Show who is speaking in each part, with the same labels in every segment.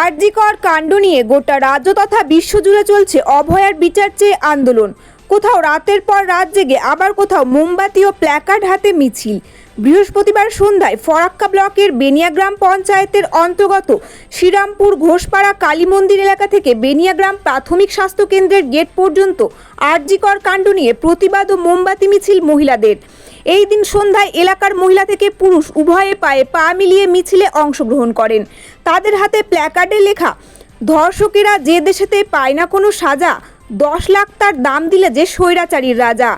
Speaker 1: আরজিকর কাণ্ড নিয়ে গোটা রাজ্য তথা বিশ্বজুড়ে চলছে অভয়ার বিচার চেয়ে আন্দোলন। কোথাও রাতের পর রাত জেগে আবার কোথাও মোমবাতি ও প্ল্যাকার্ড হাতে মিছিল। বৃহস্পতিবার সন্ধ্যায় ফরাক্কা ব্লকের বেনিয়াগ্রাম পঞ্চায়েতের অন্তর্গত শ্রীরামপুর ঘোষপাড়া কালী মন্দির এলাকা থেকে বেনিয়াগ্রাম প্রাথমিক স্বাস্থ্য কেন্দ্রের গেট পর্যন্ত আরজিকর কাণ্ড নিয়ে প্রতিবাদ ও মোমবাতি মিছিল মহিলাদের। এই দিন সন্ধ্যায় এলাকার মহিলা থেকে পুরুষ উভয়ে পায়ে পা মিলিয়ে মিছিলে অংশগ্রহণ করেন। তাদের হাতে প্ল্যাকার্ডে লেখা, ধর্ষকেরা যে দেশেতে পায় না কোনো সাজা, দশ লাখ তার দাম দিলে যে স্বৈরাচারীর রাজা।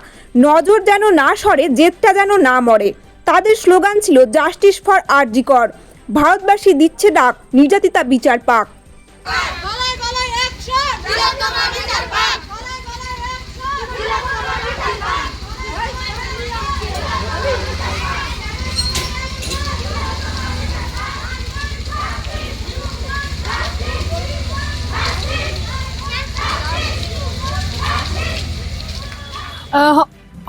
Speaker 1: নজর যেন না সরে, জেদটা যেন না মরে। তাদের স্লোগান ছিল, জাস্টিস ফর আরজিকর ভারতবাসী দিচ্ছে ডাক, নির্যাতিতা বিচার পাক।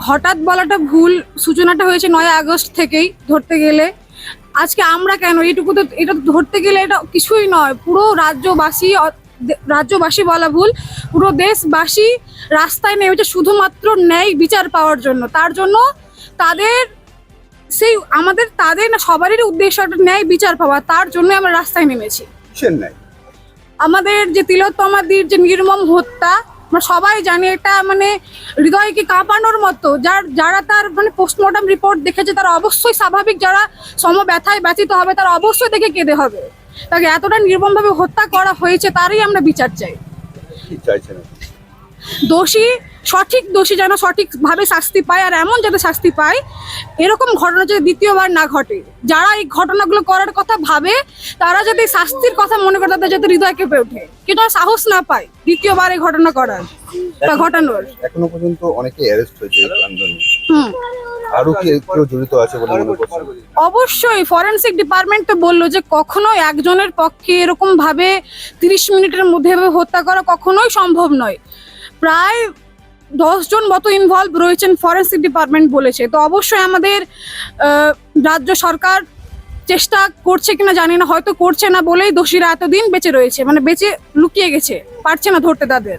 Speaker 2: হঠাৎ বলাটা ভুল সূচনাটা হয়েছে নয় আগস্ট থেকেই ধরতে গেলে। আজকে আমরা কেন? এইটুকু তো এটা ধরতে গেলে এটা কিছুই নয়। পুরো রাজ্যবাসী রাজ্যবাসী বলা ভুল। পুরো দেশবাসী রাস্তায় নেমেছে শুধুমাত্র ন্যায় বিচার পাওয়ার জন্য। তার জন্য তাদের সেই আমাদের তাদের না সবারই উদ্দেশ্য একটা ন্যায় বিচার পাওয়া। তার জন্য আমরা রাস্তায় নেমেছি। আমাদের যে তিলোত্তমাদির যে নির্মম হত্যা সবাই জানে এটা মানে হৃদয়কে কাঁপানোর মতো। যার যারা তার মানে পোস্টমর্টম রিপোর্ট দেখেছে তারা অবশ্যই স্বাভাবিক যারা সম ব্যথায় ব্যথিত হবে তারা অবশ্যই দেখে কেঁদে হবে। তাকে এতটা নির্মমভাবে হত্যা করা হয়েছে তারই আমরা বিচার চাই? দোষী সঠিক দোষী যেন সঠিকভাবে শাস্তি পায় আর এমন যাতে শাস্তি পায় এরকম ঘটনা যাতে দ্বিতীয়বার না ঘটে যারা এই ঘটনাগুলো করার কথা ভাবে তারা যাতে শাস্তির কথা মনে করে তাদের যাতে হৃদয় কেঁপে ওঠে। কিন্তু সাহস না পায় দ্বিতীয়বার এই ঘটনা করার বা ঘটানোর।
Speaker 3: এখনও পর্যন্ত অনেকে অ্যারেস্ট হয়েছে
Speaker 2: হুম।
Speaker 3: আরও কি কেউ জড়িত আছে বলে মনে করছেন?
Speaker 2: অবশ্যই ফরেনসিক ডিপার্টমেন্ট তো বলল যে কখনো একজনের পক্ষে এরকম ভাবে তিরিশ মিনিটের মধ্যে হত্যা করা কখনোই সম্ভব নয়। প্রায় দশজন মতো ইনভলভ রয়েছেন ফরেনসিক ডিপার্টমেন্ট বলেছে। তো অবশ্যই আমাদের রাজ্য সরকার চেষ্টা করছে কিনা জানি না হয়তো করছে না বলেই দোষীরা এতদিন বেঁচে রয়েছে মানে বেঁচে লুকিয়ে গেছে পারছে না ধরতে তাদের।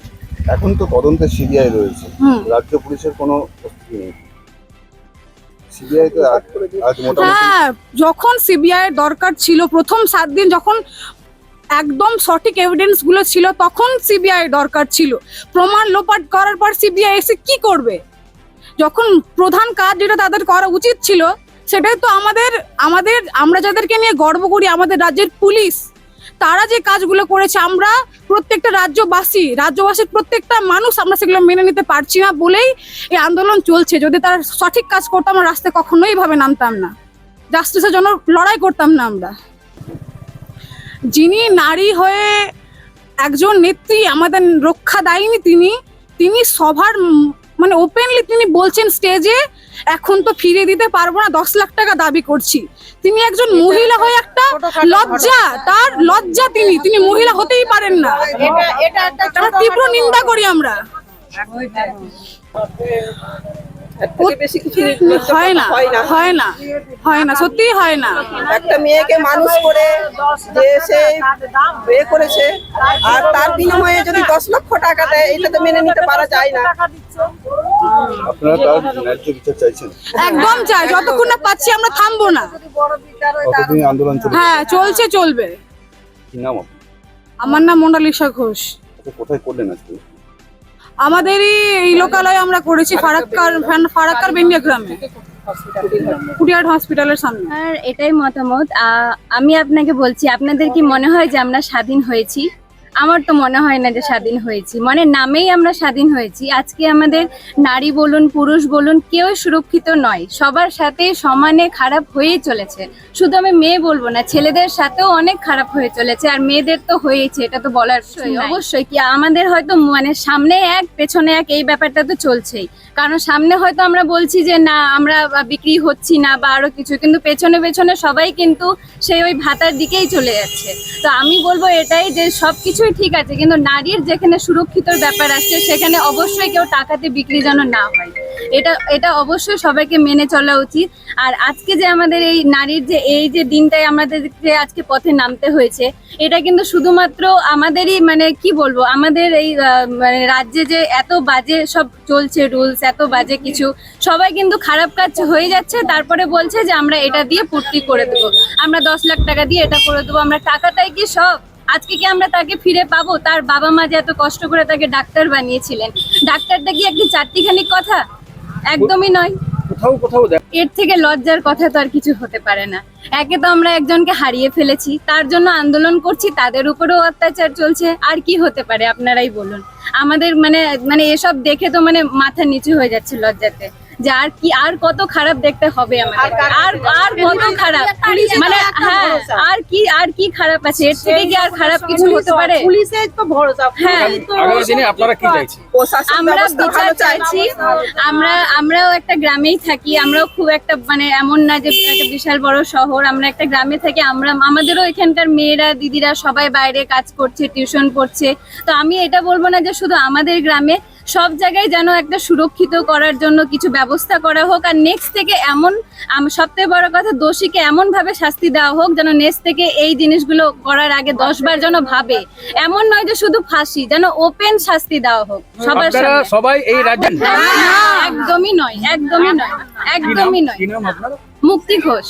Speaker 3: এখন তো তদন্তে সিবিআই রয়েছে। রাজ্য পুলিশের কোনো
Speaker 2: হ্যাঁ যখন সিবিআই দরকার ছিল প্রথম সাত দিন যখন একদম সঠিক এভিডেন্সগুলো ছিল, তখন সিবিআই দরকার ছিল। প্রমাণ লোপাট করার পর সিবিআই এসে কি করবে? যখন প্রধান কাজ যেটা তাদের করা উচিত ছিল, সেটাই তো আমাদের আমাদের, আমরা যাদেরকে নিয়ে গর্ব করি, আমাদের রাজ্যের পুলিশ, তারা যে কাজগুলো করেছে, আমরা প্রত্যেকটা রাজ্যবাসী, রাজ্যবাসীর প্রত্যেকটা মানুষ আমরা সেগুলো মেনে নিতে পারছি না বলেই এই আন্দোলন চলছে। যদি তারা সঠিক কাজ করতাম, আমরা রাস্তায় কখনোই ভাবে নামতাম না। জাস্টিসের জন্য লড়াই করতাম না আমরা। যিনি নারী হয়ে একজন নেত্রী আমাদের রক্ষা দেয়নি তিনি তিনি সবার উম মানে ওপেনলি তিনি বলছেন স্টেজে এখন তো ফিরে দিতে পারব না দশ লাখ টাকা দাবি করছি। তিনি একজন মহিলা হয়ে একটা লজ্জা তার লজ্জা তিনি তিনি মহিলা হতেই পারেন না। তীব্র নিন্দা করি আমরা।
Speaker 4: কিছু
Speaker 2: হয় না
Speaker 4: হয় না।
Speaker 2: হয় না হয় না সত্যিই হয় না।
Speaker 4: একটা মেয়েকে মানুষ করে যে সে বিয়ে করেছে আর তার বিনিময়ে যদি দশ লক্ষ টাকা দেয় এটা তো মেনে নিতে পারা যায় না।
Speaker 3: আপনারা তার ন্যায্য বিচার চাইছেন?
Speaker 2: একদম চাই যতক্ষণ না পাচ্ছি আমরা থামবো না।
Speaker 3: কতদিন আন্দোলন চলবে?
Speaker 2: হ্যাঁ চলছে চলবে।
Speaker 3: কি নাম
Speaker 2: আমার নাম মোনালিসা ঘোষ।
Speaker 3: আচ্ছা, কোথায় করলেন আজকে?
Speaker 2: আমাদেরই এই লোকালয় আমরা করেছি ফারাক্কার ফারাক্কার বেঙ্গিয়া গ্রামে। কুটিয়াট হসপিটালের সামনে।
Speaker 5: আর এটাই মতামত। আমি আপনাকে বলছি, আপনাদের কি মনে হয় যে আমরা স্বাধীন হয়েছি? আমার তো মনে হয় না যে স্বাধীন হয়েছি। মানে নামেই আমরা স্বাধীন হয়েছি। আজকে আমাদের নারী বলুন পুরুষ বলুন কেউ সুরক্ষিত নয়। সবার সাথে সমানে খারাপ হয়েই চলেছে। শুধু আমি মেয়ে বলব না ছেলেদের সাথেও অনেক খারাপ হয়ে চলেছে আর মেয়েদের তো হয়েছে এটা তো বলার অবশ্যই কি আমাদের হয়তো মানে সামনে এক পেছনে এক এই ব্যাপারটা তো চলছেই। কারণ সামনে হয়তো আমরা বলছি যে না আমরা বিক্রি হচ্ছি না বা আরও কিছু কিন্তু পেছনে পেছনে সবাই কিন্তু সেই ওই ভাতার দিকেই চলে যাচ্ছে। তো আমি বলব এটাই যে সবকিছুই ঠিক আছে, কিন্তু নারীর যেখানে সুরক্ষিত ব্যাপার আসছে সেখানে অবশ্যই কেউ টাকাতে বিক্রি যেন না হয়। এটা এটা অবশ্যই সবাইকে মেনে চলা উচিত। আর আজকে যে আমাদের এই নারীর যে, এই যে দিনটাই আমাদেরকে আজকে পথে নামতে হয়েছে, এটা কিন্তু শুধুমাত্র আমাদেরই মানে কি বলব, আমাদের এই মানে রাজ্যে যে এত বাজে সব চলছে, রুলস এত বাজে কিছু, সবাই কিন্তু খারাপ কাজ হয়ে যাচ্ছে। তারপরে বলছে যে, আমরা এটা দিয়ে পূর্তি করে দেবো। আমরা দশ লাখ টাকা দিয়ে এটা করে দেবো। আমরা টাকাটাই কি সব? আজকে কি আমরা তাকে ফিরে পাবো? তার বাবা মা যে এত কষ্ট করে তাকে ডাক্তার বানিয়েছিলেন। ডাক্তারটা কি একটি চারটিখানি কথা? একদমই নয়।
Speaker 3: কোথাও কোথাও
Speaker 5: এর থেকে লজ্জার কথা তো আর কিছু হতে পারে না। একে তো আমরা একজনকে হারিয়ে ফেলেছি। তার জন্য আন্দোলন করছি তাদের উপরেও অত্যাচার চলছে। আর কি হতে পারে? আপনারাই বলুন। আমাদের মানে মানে এসব দেখে তো মানে মাথা নিচু হয়ে যাচ্ছে লজ্জাতে। যে আর কি আর কত খারাপ দেখতে হবে আমাদের। আর আর কত খারাপ। মানে হ্যাঁ আর কি আর কি খারাপ আছে? এর থেকে কি আর খারাপ কিছু হতে পারে?
Speaker 4: পুলিশের তো ভরসা।
Speaker 5: হ্যাঁ।
Speaker 6: আপনারা কি চাইছেন?
Speaker 5: আমরা বিচার চাইছি। আমরা আমরাও একটা গ্রামেই থাকি। আমরাও খুব একটা মানে এমন না যে একটা বিশাল বড় শহর। আমরা একটা গ্রামে থাকি। আমরা আমাদেরও এখানকার মেয়েরা দিদিরা সবাই বাইরে কাজ করছে টিউশন পড়ছে। তো আমি এটা বলব না যে শুধু আমাদের গ্রামে সব জায়গায় যেন একটা সুরক্ষিত করার জন্য কিছু ব্যবস্থা করা হোক আর নেক্সট থেকে এমন সব থেকে বড় কথা দোষীকে এমন ভাবে শাস্তি দেওয়া হোক যেন নেক্সট থেকে এই জিনিসগুলো করার আগে দশবার যেন ভাবে। এমন নয় যে শুধু ফাঁসি যেন ওপেন শাস্তি দেওয়া হোক সবার
Speaker 6: সবাই এই রাজ্যে
Speaker 5: একদমই নয় একদমই নয় একদমই নয়। মুক্তি ঘোষ।